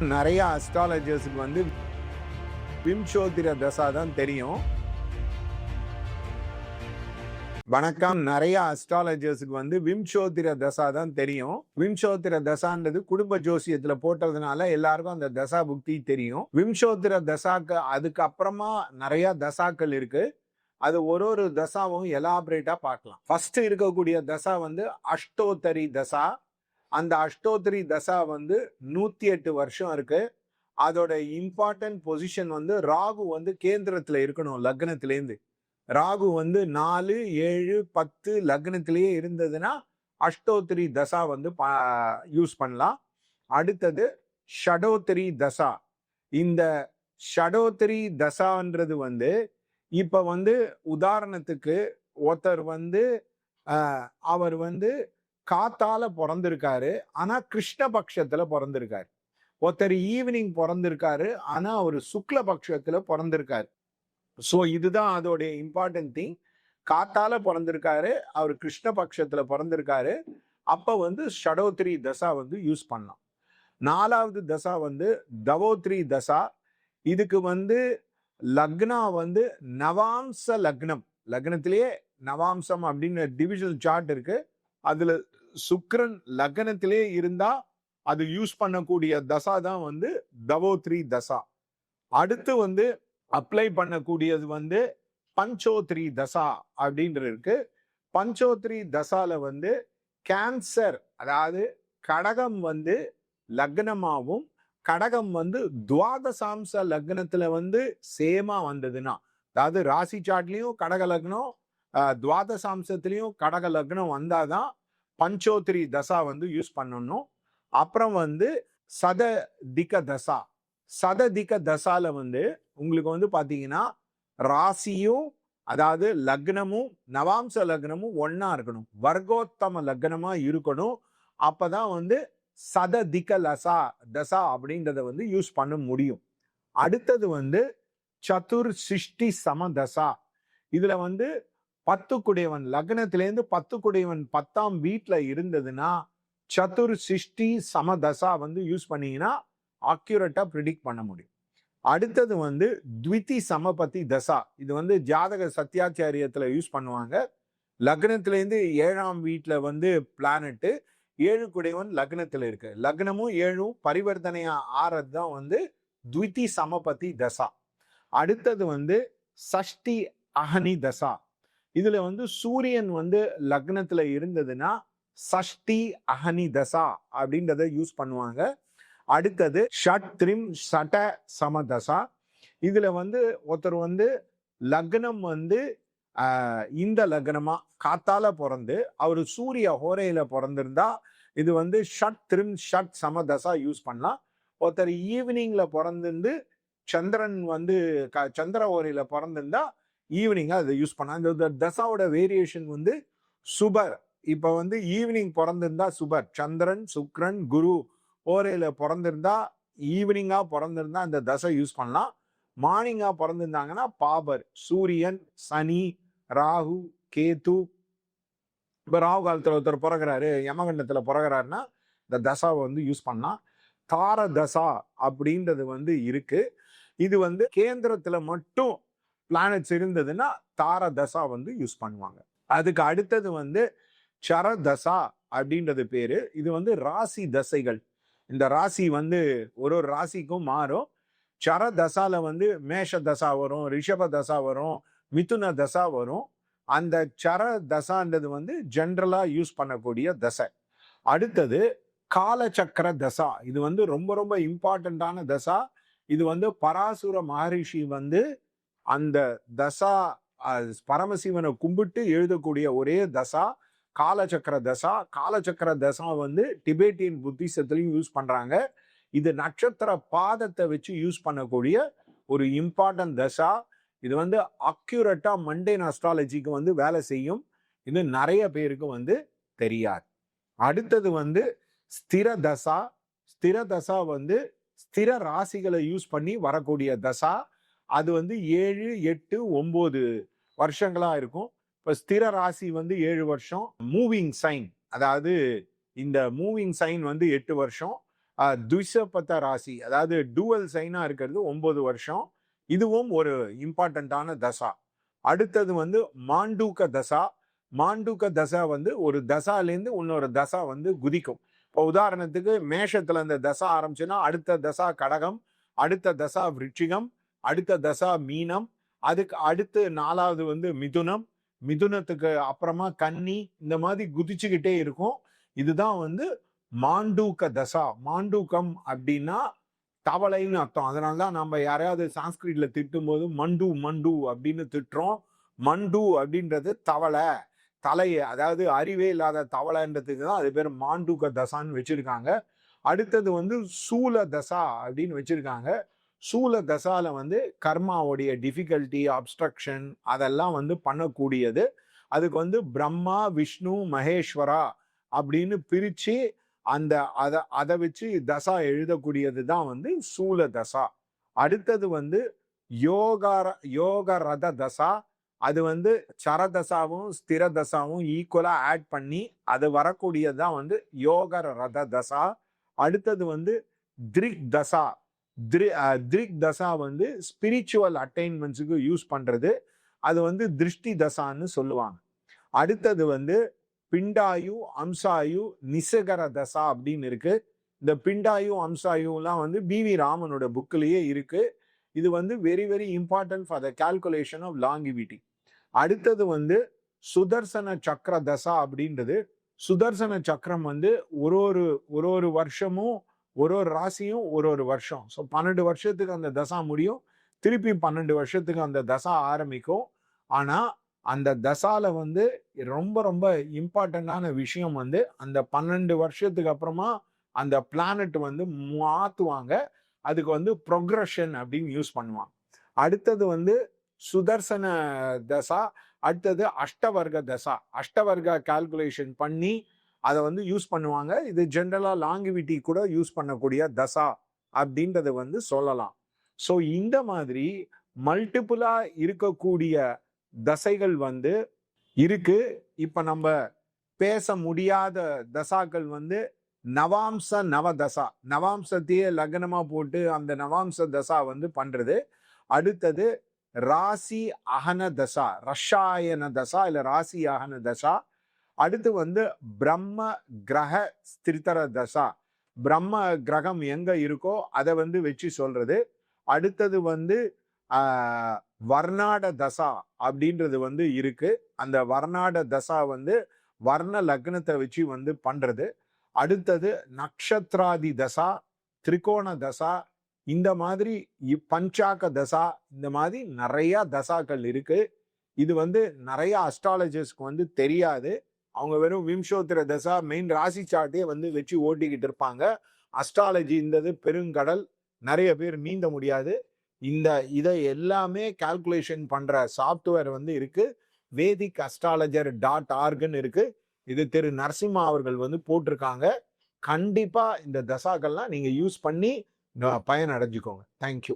நிறைய அஸ்ட்ராலஜர்ஸுக்கு வந்து விம்சோதிர தசா தான் தெரியும். வணக்கம். நிறைய அஸ்ட்ராலஜர்ஸுக்கு வந்து விம்சோதிர தசா தான் தெரியும். விம்சோதிர தசான்றது குடும்ப ஜோசியத்துல போட்டதுனால எல்லாருக்கும் அந்த தசா புக்தி தெரியும். விம்சோதிர தசாக்கு அதுக்கப்புறமா நிறைய தசாக்கள் இருக்கு. அது ஒரு ஒரு தசாவும் எலாபரேட்டா பார்க்கலாம். ஃபர்ஸ்ட் இருக்கக்கூடிய தசா வந்து அஷ்டோத்தரி தசா. அந்த அஷ்டோத்திரி தசா வந்து நூற்றி எட்டு வருஷம் இருக்குது அதோட இம்பார்ட்டன்ட் பொசிஷன் வந்து ராகு வந்து கேந்திரத்தில் இருக்கணும் லக்னத்திலேருந்து ராகு வந்து நாலு ஏழு பத்து லக்னத்திலேயே இருந்ததுன்னா அஷ்டோத்திரி தசா வந்து யூஸ் பண்ணலாம். அடுத்தது ஷடோத்திரி தசா. இந்த ஷடோத்திரி தசான்றது வந்து இப்போ வந்து உதாரணத்துக்கு ஒருத்தர் வந்து அவர் வந்து காத்தால பிறந்திருக்காரு. ஆனா கிருஷ்ணபக்ஷத்துல பிறந்திருக்காரு. ஒருத்தர் ஈவினிங் பிறந்திருக்காரு. ஆனா அவர் சுக்லபக்ஷத்துல பிறந்திருக்காரு. ஸோ இதுதான் அதோடைய இம்பார்ட்டன்ட் திங். காத்தால பிறந்திருக்காரு. அவர் கிருஷ்ணபக்ஷத்துல பிறந்திருக்காரு. அப்ப வந்து ஷடோத்ரி தசா வந்து யூஸ் பண்ணலாம். நாலாவது தசா வந்து தவோத்ரி தசா. இதுக்கு வந்து லக்னா வந்து நவாம்ச லக்னம். லக்னத்திலேயே நவாம்சம் அப்படின்னு டிவிஷனல் சார்ட் இருக்குது அதுல சுக்ரன் லக்னத்திலே இருந்தா அது யூஸ் பண்ணக்கூடிய தசா தான் வந்து தவோத்ரி தசா. அடுத்து வந்து அப்ளை பண்ணக்கூடியது வந்து பஞ்சோத்ரி தசா அப்படின்ற இருக்கு. பஞ்சோத்ரி தசால வந்து கேன்சர் அதாவது கடகம் வந்து லக்னமாகவும் கடகம் வந்து துவாதசாம்ச லக்னத்துல வந்து சேமா வந்ததுன்னா அதாவது ராசி சாட்லயும் கடக லக்னம் துவாதசாம்சத்துலேயும் கடக லக்னம் வந்தால் தான் பஞ்சோத்ரி தசா வந்து யூஸ் பண்ணணும். அப்புறம் வந்து சத திக தசா. சத திக தசால வந்து உங்களுக்கு வந்து பார்த்தீங்கன்னா ராசியும் அதாவது லக்னமும் நவாம்ச லக்னமும் ஒன்றா இருக்கணும். வர்க்கோத்தம லக்னமாக இருக்கணும். அப்போ தான் வந்து சத திக லசா தசா அப்படின்றத வந்து யூஸ் பண்ண முடியும். அடுத்தது வந்து சதுர் சிஷ்டி சம தசா இதில் வந்து பத்து குடையவன் லக்னத்திலேருந்து பத்து குடையவன் பத்தாம் வீட்டில் இருந்ததுன்னா சதுர் சிஷ்டி சம தசா வந்து யூஸ் பண்ணீங்கன்னா அக்யூரேட்டாக ப்ரிடிக்ட் பண்ண முடியும். அடுத்தது வந்து த்விதி சமபதி தசா. இது வந்து ஜாதக சத்தியாச்சாரியத்தில் யூஸ் பண்ணுவாங்க. லக்னத்திலேருந்து ஏழாம் வீட்டில் வந்து பிளானட்டு ஏழு குடையவன் லக்னத்தில் இருக்கு. லக்னமும் ஏழும் பரிவர்த்தனையாக ஆறது தான் வந்து த்விதி சமபதி தசா. அடுத்தது வந்து சஷ்டி அகனி தசா. இதுல வந்து சூரியன் வந்து லக்னத்துல இருந்ததுன்னா சஷ்டி அகனி தசா அப்படின்றத யூஸ் பண்ணுவாங்க. அடுத்தது ஷட் த்ரிம் சட சமதசா இதுல வந்து ஒருத்தர் வந்து லக்னம் வந்து இந்த லக்னமா காத்தால பிறந்து அவர் சூரிய ஹோரையில பிறந்திருந்தா இது வந்து ஷட் த்ரிம் ஷட் சமதசா யூஸ் பண்ணலாம். ஒருத்தர் ஈவினிங்ல பிறந்திருந்து சந்திரன் வந்து க- சந்திர ஓரையில பிறந்திருந்தா ஈவினிங்காக அதை யூஸ் பண்ணலாம் இந்த தசாவோட வேரியேஷன் வந்து சுபர் இப்போ வந்து ஈவினிங் பிறந்திருந்தா சுபர் சந்திரன் சுக்ரன் குரு ஓரையில் பிறந்திருந்தா ஈவினிங்காக பிறந்திருந்தா அந்த தசை யூஸ் பண்ணலாம் மார்னிங்காக பிறந்திருந்தாங்கன்னா பாபர் சூரியன் சனி ராகு கேத்து இப்போ ராகு காலத்தில் ஒருத்தர் பிறகுறாரு யமகண்டத்தில் பிறகுறாருன்னா இந்த தசாவை வந்து யூஸ் பண்ணலாம் தார தசா அப்படின்றது வந்து இருக்குது இது வந்து கேந்திரத்தில் மட்டும் பிளானட்ஸ் இருந்ததுன்னா தார தசா வந்து யூஸ் பண்ணுவாங்க. அதுக்கு அடுத்தது வந்து சர தசா அப்படின்றது பேரு. இது வந்து ராசி தசைகள். இந்த ராசி வந்து ஒரு ஒரு ராசிக்கும் மாறும். சர தசால வந்து மேஷ தசா வரும் ரிஷப தசா வரும் மிதுன தசா வரும். அந்த சர தசான்றது வந்து ஜென்ரலாக யூஸ் பண்ணக்கூடிய தசை. அடுத்தது காலச்சக்கர தசா. இது வந்து ரொம்ப ரொம்ப இம்பார்ட்டண்ட்டான தசா. இது வந்து பராசுர மகரிஷி வந்து அந்த தசா பரமசிவனை கும்பிட்டு எழுதக்கூடிய ஒரே தசா காலச்சக்கர தசா. காலச்சக்கர தசா வந்து டிபேட்டியன் புத்திசத்துலையும் யூஸ் பண்ணுறாங்க இது நட்சத்திர பாதத்தை வச்சு யூஸ் பண்ணக்கூடிய ஒரு இம்பார்ட்டன்ட் தசா. இது வந்து அக்யூரட்டாக மண்டேன் அஸ்ட்ராலஜிக்கு வந்து வேலை செய்யும். இது நிறைய பேருக்கு வந்து தெரியாது. அடுத்தது வந்து ஸ்திர தசா. ஸ்திர தசா வந்து ஸ்திர ராசிகளை யூஸ் பண்ணி வரக்கூடிய தசா. அது வந்து ஏழு எட்டு ஒம்பது வருஷங்களா இருக்கும். இப்போ ஸ்திர ராசி வந்து ஏழு வருஷம். மூவிங் சைன் அதாவது இந்த மூவிங் சைன் வந்து எட்டு வருஷம். துஷபத்த ராசி அதாவது டூவல் சைனாக இருக்கிறது ஒம்பது வருஷம். இதுவும் ஒரு இம்பார்ட்டண்ட்டான தசா. அடுத்தது வந்து மாண்டூக்க தசா. மாண்டூக்க தசா வந்து ஒரு தசாலேருந்து இன்னொரு தசா வந்து குதிக்கும். இப்போ உதாரணத்துக்கு மேஷத்தில் இந்த தசா ஆரம்பிச்சுன்னா அடுத்த தசா கடகம் அடுத்த தசா விருட்சிகம் அடுத்த தசா மீனம் அதுக்கு அடுத்து நாலாவது வந்து மிதுனம். மிதுனத்துக்கு அப்புறமா கன்னி இந்த மாதிரி குதிச்சுக்கிட்டே இருக்கும். இதுதான் வந்து மாண்டூக்க தசா. மாண்டூக்கம் அப்படின்னா தவளைன்னு அர்த்தம். அதனால தான் நம்ம யாரையாவது சான்ஸ்கிரிட்ல திட்டும் போது மண்டு மண்டு அப்படின்னு திட்டுறோம். மண்டு அப்படின்றது தவளை தலையை அதாவது அறிவே இல்லாத தவளைன்றதுக்கு தான் அது பேர் மாண்டூக்க தசான்னு வச்சிருக்காங்க. அடுத்தது வந்து சூல தசா அப்படின்னு வச்சிருக்காங்க. சூல தசால வந்து கர்மாவுடைய டிஃபிகல்ட்டி அப்ஸ்ட்ரக்ஷன் அதெல்லாம் வந்து பண்ணக்கூடியது. அதுக்கு வந்து பிரம்மா விஷ்ணு மகேஸ்வரா அப்படின்னு பிரித்து அந்த அதை அதை வச்சு தசா எழுதக்கூடியது தான் வந்து சூல தசா. அடுத்தது வந்து யோகார யோக ரத தசா. அது வந்து சரதசாவும் ஸ்திர தசாவும் ஈக்குவலாக ஆட் பண்ணி அது வரக்கூடியது தான் வந்து யோக ரத தசா. அடுத்தது வந்து திரிக் தசா. திரிக் தசா வந்து ஸ்பிரிச்சுவல் அட்டைன்மெண்ட்ஸுக்கு யூஸ் பண்ணுறது அது வந்து திருஷ்டி தசான்னு சொல்லுவாங்க. அடுத்தது வந்து பிண்டாயு அம்சாயு நிசகர தசா அப்படின்னு இருக்கு. இந்த பிண்டாயு அம்சாயுலாம் வந்து பிவி ராமனோட புக்கிலேயே இருக்கு. இது வந்து very very important for the calculation of longevity அடுத்தது வந்து சுதர்சன சக்கர தசா அப்படின்றது. சுதர்சன சக்கரம் வந்து ஒரு ஒரு ஒரு ஒரு வருஷமும் ஒரு ஒரு ராசியும் ஒரு ஒரு வருஷம். ஸோ பன்னெண்டு வருஷத்துக்கு அந்த தசா முடியும். திருப்பி பன்னெண்டு வருஷத்துக்கு அந்த தசா ஆரம்பிக்கும். ஆனால் அந்த தசால வந்து ரொம்ப ரொம்ப இம்பார்ட்டண்டான விஷயம் வந்து அந்த பன்னெண்டு வருஷத்துக்கு அப்புறமா அந்த பிளானட் வந்து மாற்றுவாங்க அதுக்கு வந்து ப்ரொக்ரஷன் அப்படின்னு யூஸ் பண்ணுவாங்க. அடுத்தது வந்து சுதர்சன தசா அடுத்தது அஷ்டவர்க்க தசா. அஷ்டவர்க்க கால்குலேஷன் பண்ணி அதை வந்து யூஸ் பண்ணுவாங்க. இது ஜென்ரலாக லாங்குவிட்டி கூட யூஸ் பண்ணக்கூடிய தசா அப்படின்றத வந்து சொல்லலாம். ஸோ இந்த மாதிரி மல்டிப்புளா இருக்கக்கூடிய தசைகள் வந்து இருக்கு. இப்போ நம்ம பேச முடியாத தசாக்கள் வந்து நவாம்ச நவதசா. நவாம்சத்தையே லக்னமாக போட்டு அந்த நவாம்ச தசா வந்து பண்ணுறது அடுத்தது ராசி அகன தசா ரஷாயன தசா இல்லை ராசி அகன தசா. அடுத்து வந்து பிரம்ம கிரக ஸ்திரிதர தசா. பிரம்ம கிரகம் எங்கே இருக்கோ அதை வந்து வச்சு சொல்கிறது அடுத்தது வந்து வர்ணாட தசா அப்படின்றது வந்து இருக்குது அந்த வர்ணாட தசா வந்து வர்ண லக்னத்தை வச்சு வந்து பண்ணுறது அடுத்தது நக்ஷத்ராதி தசா திரிகோண தசா இந்த மாதிரி இ- பஞ்சாக்க தசா இந்த மாதிரி நிறையா தசாக்கள் இருக்குது இது வந்து நிறைய அஸ்ட்ராலஜர்ஸ்க்கு வந்து தெரியாது. அவங்க வெறும் விம்சோத்திர தசா மெயின் ராசி சாட்டையே வந்து வச்சு ஓட்டிக்கிட்டு இருப்பாங்க. அஸ்ட்ராலஜி இந்தது பெருங்கடல். நிறைய பேர் நீந்த முடியாது. இந்த இதை எல்லாமே கால்குலேஷன் பண்ணுற சாஃப்ட்வேர் வந்து இருக்குது வேதிக் அஸ்ட்ராலஜர் டாட் ஆர்கன் இருக்குது இது திரு நரசிம்மா அவர்கள் வந்து போட்டிருக்காங்க. கண்டிப்பாக இந்த தசாக்கள்லாம் நீங்கள் யூஸ் பண்ணி பயன் அடைஞ்சுக்கோங்க தேங்க்யூ